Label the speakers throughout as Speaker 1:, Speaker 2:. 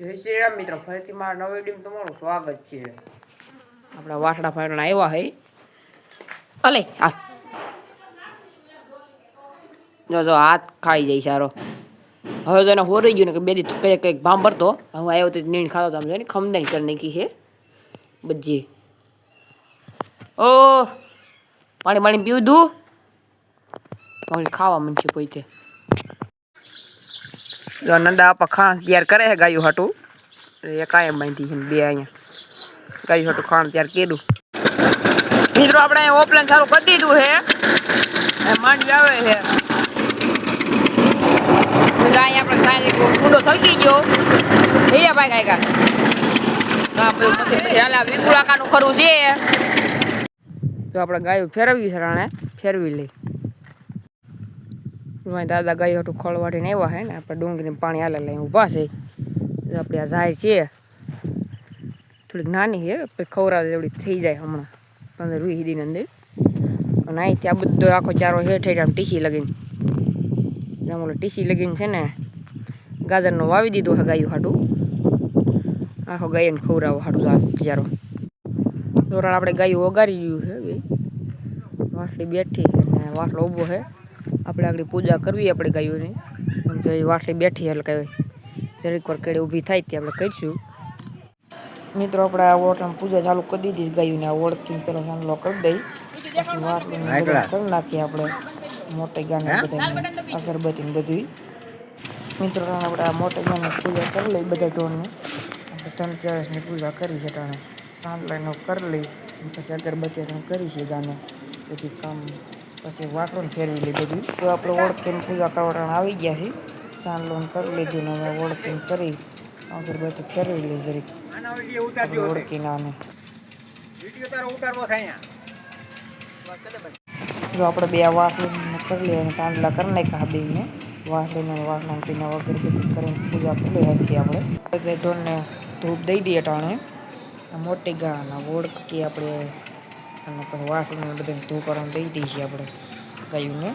Speaker 1: જય શ્રી રામ મિત્રો, ફરીથી મારા નવી વિડીયોમાં તમારું સ્વાગત છે. આપણા વાસડા ફાટણા આવ્યા હે. અલે આ જો જો, હાથ ખાઈ જાય સારો. હવે તો એને હોરી ગયું ને કે બે દી કંઈક કંઈક ભામ ભરતો. હું આવ્યો તો નીણ ખાતો તમે ને ખમદાની કરી નાખી છે બધી. ઓ, પાણી પાણી પીવું પાણી ખાવા મન છે પોઈતે. જો નંદા આપા ખાણ તૈયાર કરે છે ગાયું હાટું એ કાયમ બાંધી છે બે અહીંયા. ગાયું હાટું ખાણ તૈયાર કીધું મિત્રો, આપણે અહીંયા સારું કરી દીધું છે. માંડવી આવે છે. અહીંયા આપણે કાંઈ કુંડો સળગી ગયો. એ ભાઈ કાંઈ કા હા બધું પછી હાલે છે. તો આપણે ગાયું ફેરવી છે રાણે, ફેરવી લઈ. દાદા ગાય હતું ખળ વાટીને આવ્યા હે ને, આપણે ડુંગળીને પાણી હાલે લઈને ઊભા છે. આપણે આ જાય છે. થોડીક નાની છે પછી જેવડી થઈ જાય હમણાં, પંદર વીસ દીની અંદર. અને અહીં આ બધો આખો ચારો હેઠ હેઠ આમ ટીસી લગીને. આમ ઓલો ટીસી લગીને છે ને, ગાજરનો વાવી દીધું છે ગાયું હાડું. આખો ગાયને ખવરાવો હાટું આ ચારો. ધોરણ આપણે ગાયું વગાડી ગયું છે વાસળી બેઠી અને વાસળો ઊભો છે આપણે આગળ પૂજા કરવી આપણે ગાયોની. તો એ વાસળી બેઠી એટલે કઈ જરીક વાર કેળે ઊભી થાય તે આપણે કરીશું. મિત્રો આપણે આ ઓટમ પૂજા ચાલુ કરી દીધી ગાયોને. આ ઓળખીને પેલો ચાંદલો કરી દઈ. કરી નાખીએ આપણે. મોટે ગાને બધા અગરબત્તી ને બધું મિત્રો આપણે આ મોટે ગાને પૂજા કરી લઈ બધા ઢોરની. આપણે ચારસની પૂજા કરી છે ત્રણે સાંજલાનો કરી લઈ. પછી અગરબત્તી કરી છે ગાને. બધી કામ. પછી વાટણ ફેરવી લીધું તો આપણે ઓળખીને પૂજા કરવાના આવી ગયા છે. ચાંદલોન કરી લીધું ને હવે પેન કરી અગરબત્તી ફેરવી લીધી જરીક ઓળખીને આને. જો આપણે બે વાસલીને કરી લઈએ અને ચાંદલા કરી નાખ્યા બેને. વાસલીને વાસણ પીને અગરબત્તી કરીને પૂજા કરી હતી આપણે. એટલે ધૂપ દઈ દઈએ ટાણે. મોટી ગાના અને ઓળખી આપણે. અને પછી વાસણને બધાને ધૂપ કરવાનું દઈ દઈએ આપણે ગાયુંને.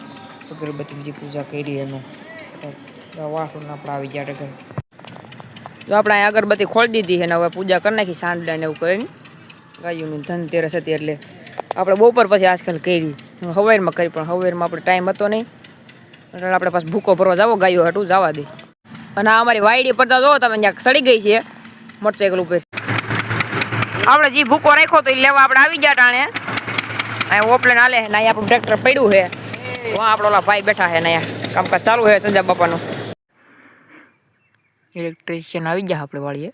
Speaker 1: અગરબત્તીની જે પૂજા કરી એનું. વાસણ આપણે આવી ગયા ઘર જો આપણે અહીં અગરબત્તી ખોલી દીધી છે ને હવે પૂજા કરી નાખી સાંજડા ને એવું કરીને. ગાયુંની ધનતેરસ હતી એટલે આપણે બપોર પછી આજકાલ કરી. હવેરમાં કરી, પણ હવેરમાં આપણે ટાઈમ હતો નહીં. એટલે આપણે પાછું ભૂકો ભરવા જાવો, ગાયો હતું જવા દે. અને આ અમારી વાયડી પડતા જો તમે ત્યાં સડી ગઈ છે મોટરસાઇકલ ઉપર. આપણે જે ભૂકો રાખ્યો તો એ લેવા આપણે આવી ગયા ટાણે. અહીંયા ઓપલેન હાલે, ને અહીંયા આપણું ટ્રેક્ટર પડ્યું છે. વાં આપણો ઓલા ભાઈ બેઠા છે ને અહીંયા. કામકાજ ચાલુ છે સંજા બાપાનું. ઇલેક્ટ્રિશિયન આવી ગયા આપણે વાળીએ.